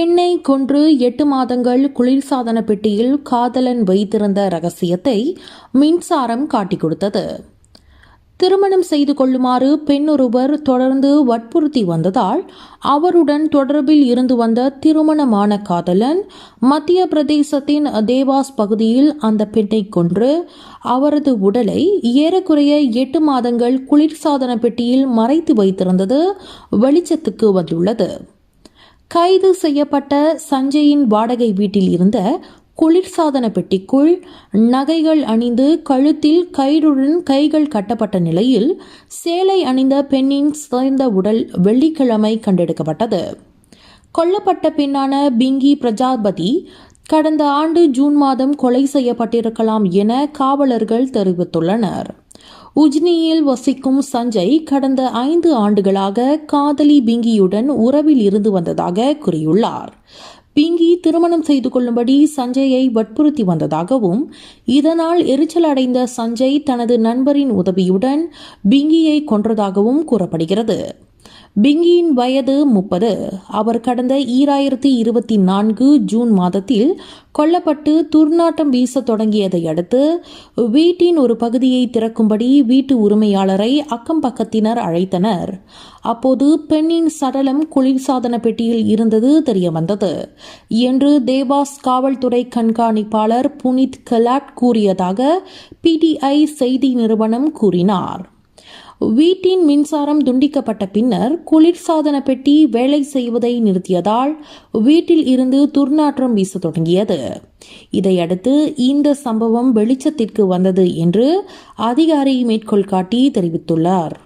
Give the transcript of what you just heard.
பெண்ணை கொன்று எட்டு மாதங்கள் குளிர்சாதன பெட்டியில் காதலன் வைத்திருந்த ரகசியத்தை மின்சாரம் காட்டிக் கொடுத்தது. திருமணம் செய்து கொள்ளுமாறு பெண்ணொருவர் தொடர்ந்து வற்புறுத்தி வந்ததால் அவருடன் தொடர்பில் இருந்து வந்த திருமணமான காதலன் மத்திய பிரதேசத்தின் தேவாஸ் பகுதியில் அந்த பெண்ணை கொன்று அவரது உடலை ஏறக்குறைய எட்டு மாதங்கள் குளிர்சாதன பெட்டியில் மறைத்து வைத்திருந்தது வெளிச்சத்துக்கு வந்துள்ளது. கைது செய்யப்பட்ட சஞ்சயின் வாடகை வீட்டில் இருந்த குளிர்சாதன பெட்டிக்குள் நகைகள் அணிந்து கழுத்தில் கயிறுடன் கைகள் கட்டப்பட்ட நிலையில் சேலை அணிந்த பெண்ணின் சிதைந்த உடல் வெள்ளிக்கிழமை கண்டெடுக்கப்பட்டது. கொல்லப்பட்ட பெண்ணான பிங்கி பிரஜாபதி கடந்த ஆண்டு ஜூன் மாதம் கொலை செய்யப்பட்டிருக்கலாம் என காவலர்கள் தெரிவித்துள்ளனர். உஜ்னியில் வசிக்கும் சஞ்சய் கடந்த ஐந்து ஆண்டுகளாக காதலி பிங்கியுடன் உறவில் இருந்து வந்ததாக கூறியுள்ளார். பிங்கி திருமணம் செய்து கொள்ளும்படி சஞ்சயை வற்புறுத்தி வந்ததாகவும் இதனால் எரிச்சல் அடைந்த சஞ்சய் தனது நண்பரின் உதவியுடன் பிங்கியை கொன்றதாகவும் கூறப்படுகிறது. பிங்கியின் வயது முப்பது. அவர் கடந்த ஈராயிரத்தி இருபத்தி நான்கு ஜூன் மாதத்தில் கொல்லப்பட்டு துர்நாட்டம் வீச தொடங்கியதை அடுத்து வீட்டின் ஒரு பகுதியை திறக்கும்படி வீட்டு உரிமையாளரை அக்கம் பக்கத்தினர் அழைத்தனர். அப்போது பெண்ணின் சடலம் குளிர்சாதன பெட்டியில் இருந்தது தெரியவந்தது என்று தேவாஸ் காவல்துறை கண்காணிப்பாளர் புனித் கலாட் கூறியதாக பிடிஐ செய்தி நிறுவனம் கூறினார். வீட்டின் மின்சாரம் துண்டிக்கப்பட்ட பின்னர் குளிர்சாதன பெட்டி வேலை செய்வதை நிறுத்தியதால் வீட்டில் இருந்து துர்நாற்றம் வீச தொடங்கியது. இதையடுத்து இந்த சம்பவம் வெளிச்சத்திற்கு வந்தது என்று அதிகாரி மேற்கோள் காட்டி தெரிவித்துள்ளார்.